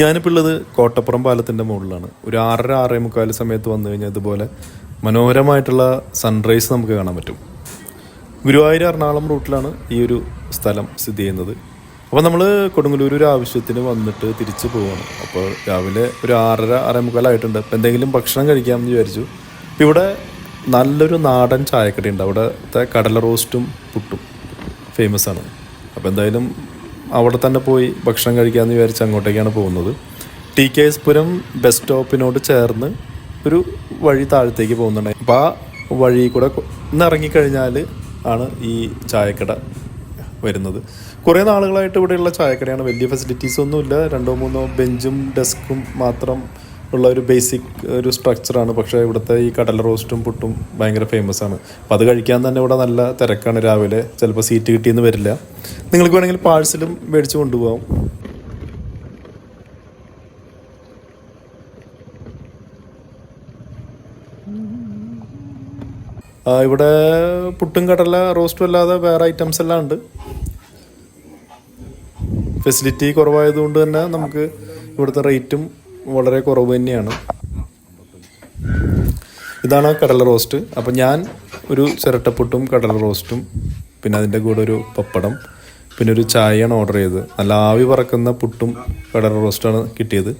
ഞാനിപ്പോൾ ഉള്ളത് കോട്ടപ്പുറം പാലത്തിന്റെ മുകളിലാണ്. ഒരു ആറര ആറേ മുക്കാൽ സമയത്ത് വന്നു കഴിഞ്ഞാൽ ഇതുപോലെ മനോഹരമായിട്ടുള്ള സൺറൈസ് നമുക്ക് കാണാൻ പറ്റും. ഗുരുവായൂർ എറണാകുളം റൂട്ടിലാണ് ഈ ഒരു സ്ഥലം സ്ഥിതി ചെയ്യുന്നത്. അപ്പോൾ നമ്മൾ കൊടുങ്ങല്ലൂർ ഒരു ആവശ്യത്തിന് വന്നിട്ട് തിരിച്ചു പോവാണ്. അപ്പോൾ രാവിലെ ഒരു ആറര ആറേ മുക്കാലായിട്ടുണ്ട് അപ്പോൾ എന്തെങ്കിലും ഭക്ഷണം കഴിക്കാമെന്ന് വിചാരിച്ചു. അപ്പോൾ ഇവിടെ നല്ലൊരു നാടൻ ചായക്കടയുണ്ട്. അവിടുത്തെ കടല റോസ്റ്റും പുട്ടും. ഫേമസ് ആണ്. അപ്പോൾ എന്തായാലും അവിടെ തന്നെ പോയി ഭക്ഷണം കഴിക്കാമെന്ന് വിചാരിച്ച് അങ്ങോട്ടേക്കാണ് പോകുന്നത്. T K S Puram bus സ്റ്റോപ്പിനോട് ചേർന്ന് ഒരു വഴി താഴത്തേക്ക് പോകുന്നുണ്ട്. അപ്പോൾ ആ വഴി കൂടെ ഇന്നിറങ്ങിക്കഴിഞ്ഞാൽ ആണ് ഈ ചായക്കട വരുന്നത്. കുറേ നാളുകളായിട്ട് ഇവിടെയുള്ള ചായക്കടയാണ്. വലിയ ഫെസിലിറ്റീസ് ഒന്നുമില്ല. രണ്ടോ മൂന്നോ ബെഞ്ചും ഡെസ്കും മാത്രം ഉള്ള ഒരു ബേസിക് ഒരു സ്ട്രക്ചറാണ് പക്ഷേ ഇവിടുത്തെ ഈ കടല റോസ്റ്റും പുട്ടും ഭയങ്കര ഫേമസ് ആണ്. അപ്പോൾ അത് കഴിക്കാൻ തന്നെ ഇവിടെ നല്ല തിരക്കാണ് രാവിലെ. ചിലപ്പോൾ സീറ്റ് കിട്ടിയെന്ന് വരില്ല. നിങ്ങൾക്ക് വേണമെങ്കിൽ പാഴ്സലും മേടിച്ച് കൊണ്ടുപോകാം. ഇവിടെ പുട്ടും കടല റോസ്റ്റും അല്ലാതെ വേറെ ഐറ്റംസ് എല്ലാം ഉണ്ട്. ഫെസിലിറ്റി കുറവായതുകൊണ്ട് തന്നെ നമുക്ക് ഇവിടുത്തെ റേറ്റും വളരെ കുറവ് തന്നെയാണ്. ഇതാണ് കടല റോസ്റ്റ്. അപ്പം ഞാൻ ഒരു ചിരട്ടപ്പുട്ടും കടല റോസ്റ്റും പിന്നെ അതിന്റെ കൂടെ ഒരു പപ്പടം പിന്നെ ഒരു ചായയാണ് ഓർഡർ ചെയ്തത്. നല്ല ആവി പറക്കുന്ന പുട്ടും കടല റോസ്റ്റാണ് കിട്ടിയത്.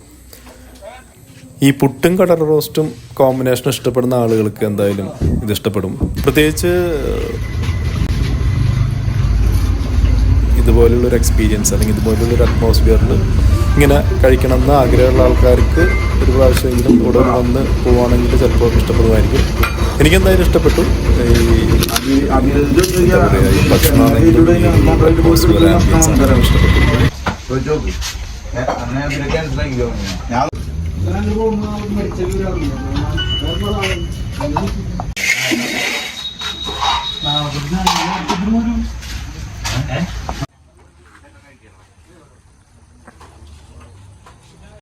ഈ പുട്ടും കടല റോസ്റ്റും കോമ്പിനേഷൻ ഇഷ്ടപ്പെടുന്ന ആളുകൾക്ക് എന്തായാലും ഇത് ഇഷ്ടപ്പെടും. പ്രത്യേകിച്ച് ഇതുപോലുള്ളൊരു എക്സ്പീരിയൻസ് അല്ലെങ്കിൽ ഇതുപോലുള്ളൊരു അറ്റ്മോസ്ഫിയറിൽ ഇങ്ങനെ കഴിക്കണം എന്ന് ആഗ്രഹമുള്ള ആൾക്കാർക്ക് ഒരു പ്രാവശ്യമെങ്കിലും ഇവിടെ വന്ന് പോവുകയാണെങ്കിൽ ചിലപ്പോൾ ഇഷ്ടപ്പെടുമായിരിക്കും. എനിക്കെന്തായാലും ഇഷ്ടപ്പെട്ടു. ഈ ഭക്ഷണമാണെങ്കിലും ആണ് ഇഷ്ടപ്പെട്ടു. ഞാൻ